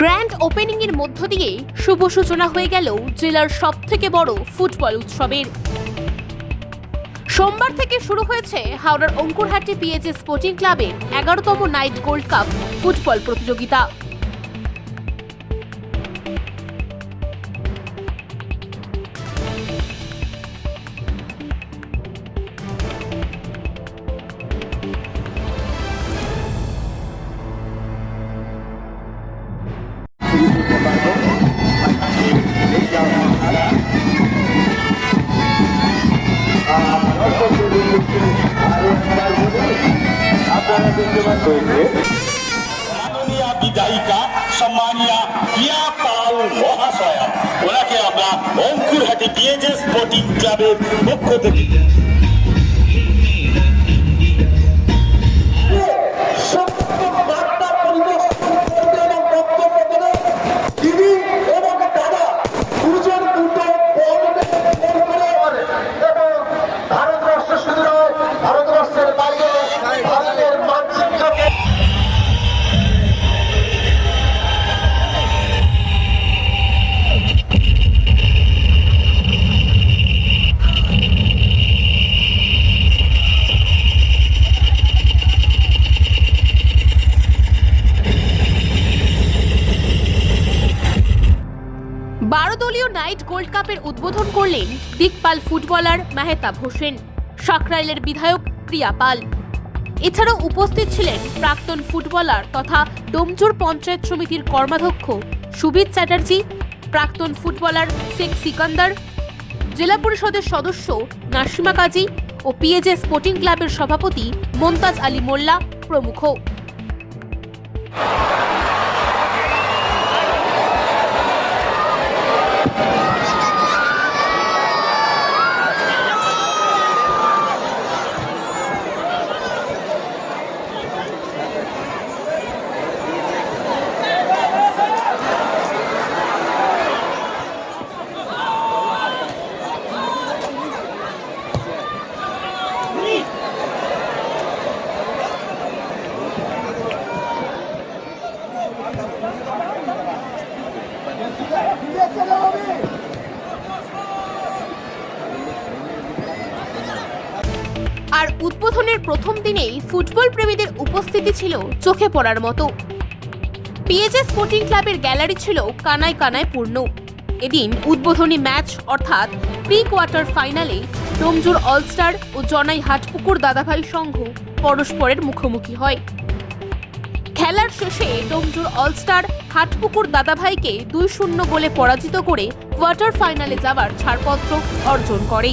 Grand opening এর মধ্য দিয়ে শুভ সূচনা হয়ে গেল জেলার সব থেকে বড় ফুটবল উৎসবের। সোমবার থেকে শুরু হয়েছে হাওড়ার অঙ্কুরহাটি পিএচএ স্পোর্টিং ক্লাবের এগারোতম নাইট গোল্ড কাপ ফুটবল প্রতিযোগিতা। মাননীয় বিধায়িকা সম্মানীয় প্রিয়া পাল মহাশয়া ওনাকে আমরা অঙ্কুরহাটি বিএজেস স্পোর্টিং ক্লাবের পক্ষ থেকে বারো দলীয় নাইট গোল্ড কাপের উদ্বোধন করলেন দিকপাল ফুটবলার মেহতাব হোসেন, সাকরাইলের বিধায়ক প্রিয়া পাল। এছাড়াও উপস্থিত ছিলেন প্রাক্তন ফুটবলার তথা ডোমজুর পঞ্চায়েত সমিতির কর্মাধ্যক্ষ সুবিদ চ্যাটার্জি, প্রাক্তন ফুটবলার শেখ সিকান্দার, জেলা পরিষদের সদস্য নাসিমা কাজী ও পিএজে স্পোর্টিং ক্লাবের সভাপতি মমতাজ আলী মোল্লা প্রমুখ আর উদ্বোধনের প্রথম দিনেই ফুটবল প্রেমীদের উপস্থিতি ছিল চোখে পড়ার মতো। পিএজে স্পোর্টিং ক্লাবের গ্যালারি ছিল কানায় কানায় পূর্ণ। এদিন উদ্বোধনী ম্যাচ, অর্থাৎ প্রি কোয়ার্টার ফাইনালে ডোমজুর অলস্টার ও জনাই হাটপুকুর দাদাভাই সংঘ পরস্পরের মুখোমুখি হয়। খেলার শেষে ডোমজুর অলস্টার হাটপুকুর দাদাভাইকে দুই শূন্য গোলে পরাজিত করে কোয়ার্টার ফাইনালে যাওয়ার ছাড়পত্র অর্জন করে।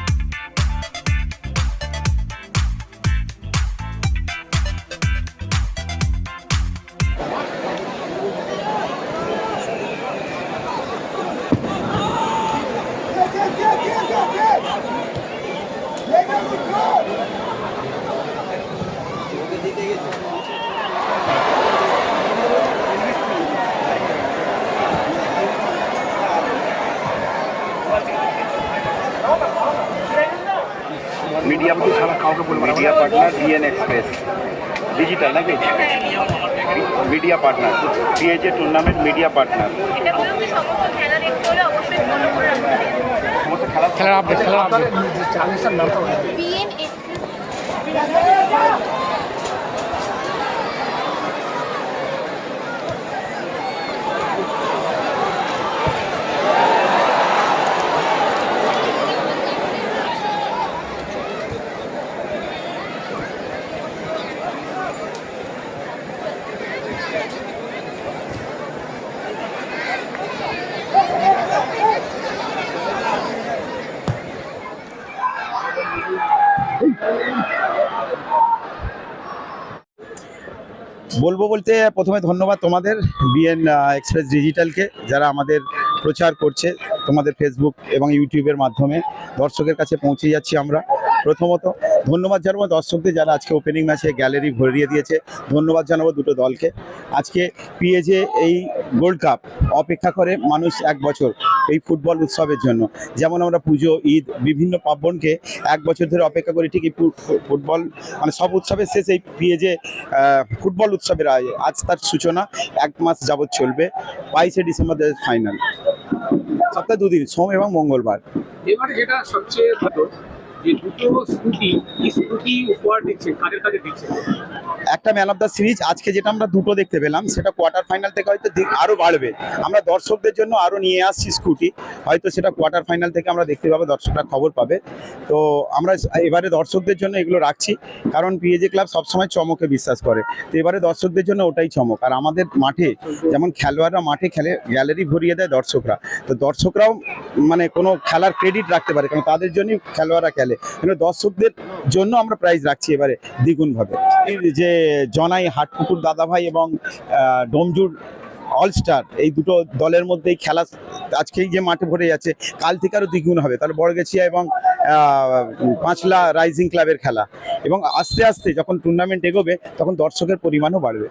পার্টনার এটা উপলক্ষে সমস্ত খেলা দেখতে হলে অবশ্যই ফলো করে রাখতে হবে। সমস্ত খেলা খেলার আপডেট খেলার আপডেট বলব বলতে প্রথমে ধন্যবাদ তোমাদের, বিএন এক্সপ্রেস ডিজিটালকে যারা আমাদের প্রচার করছে তোমাদের ফেসবুক এবং ইউটিউবের মাধ্যমে। দর্শকের কাছে পৌঁছে যাচ্ছি আমরা প্রথমত। ধন্যবাদ জানাব দর্শকদের যারা আজকে ওপেনিং ম্যাচে গ্যালারি ভরিয়ে দিয়েছে। ধন্যবাদ জানাব দুটো দলকে। আজকে পিএজে এই গোল্ড কাপ অপেক্ষা করে মানুষ এক বছর। এই ফুটবল উৎসবের জন্য। যেমন আমরা পুজো, ঈদ, বিভিন্ন পার্বণকে এক বছর ধরে অপেক্ষা করি ঠিকই ফুটবল মানে সব উৎসবের শেষে এই পিএজে ফুটবল উৎসবের আয়, আজ তার সূচনা এক মাস যাবৎ চলবে, বাইশে ডিসেম্বর ফাইনাল। সপ্তাহে দুদিন, সোম এবং মঙ্গলবার। এবার যেটা সবচেয়ে যে দুটো স্কুটি স্কুটি উপহার দিচ্ছেন কাদের কাছে দিচ্ছেন একটা ম্যান অফ দ্য সিরিজ আজকে যেটা আমরা দুটো দেখতে পেলাম, সেটা কোয়ার্টার ফাইনাল থেকে হয়তো দি- আরও বাড়বে। আমরা দর্শকদের জন্য আরও নিয়ে আসছি স্কুটি হয়তো সেটা কোয়ার্টার ফাইনাল থেকে আমরা দেখতে পাবো, দর্শকরা খবর পাবে। তো আমরা এবারে দর্শকদের জন্য এগুলো রাখছি, কারণ পিএজে ক্লাব সবসময় চমকে বিশ্বাস করে। তো এবারে দর্শকদের জন্য ওটাই চমক। আর আমাদের মাঠে, যেমন খেলোয়াড়রা মাঠে খেলে গ্যালারি ভরিয়ে দেয় দর্শকরা। তো দর্শকরাও মানে কোনো খেলার ক্রেডিট রাখতে পারে, কারণ তাদের জন্যই খেলোয়াড়রা খেলে। কিন্তু দর্শকদের জন্য আমরা প্রাইজ রাখছি এবারে দ্বিগুণভাবে। যে জনাই হাটপুকুর দাদাভাই এবং ডোমজুর অলস্টার এই দুটো দলের মধ্যেই খেলা আজকেই যে মাঠে ভরে যাচ্ছে, কাল থেকে আরও দ্বিগুণ হবে। তাহলে বড়গেছিয়া এবং পাঁচলা রাইজিং ক্লাবের খেলা। এবং আস্তে আস্তে যখন টুর্নামেন্ট এগোবে, তখন দর্শকের পরিমাণও বাড়বে।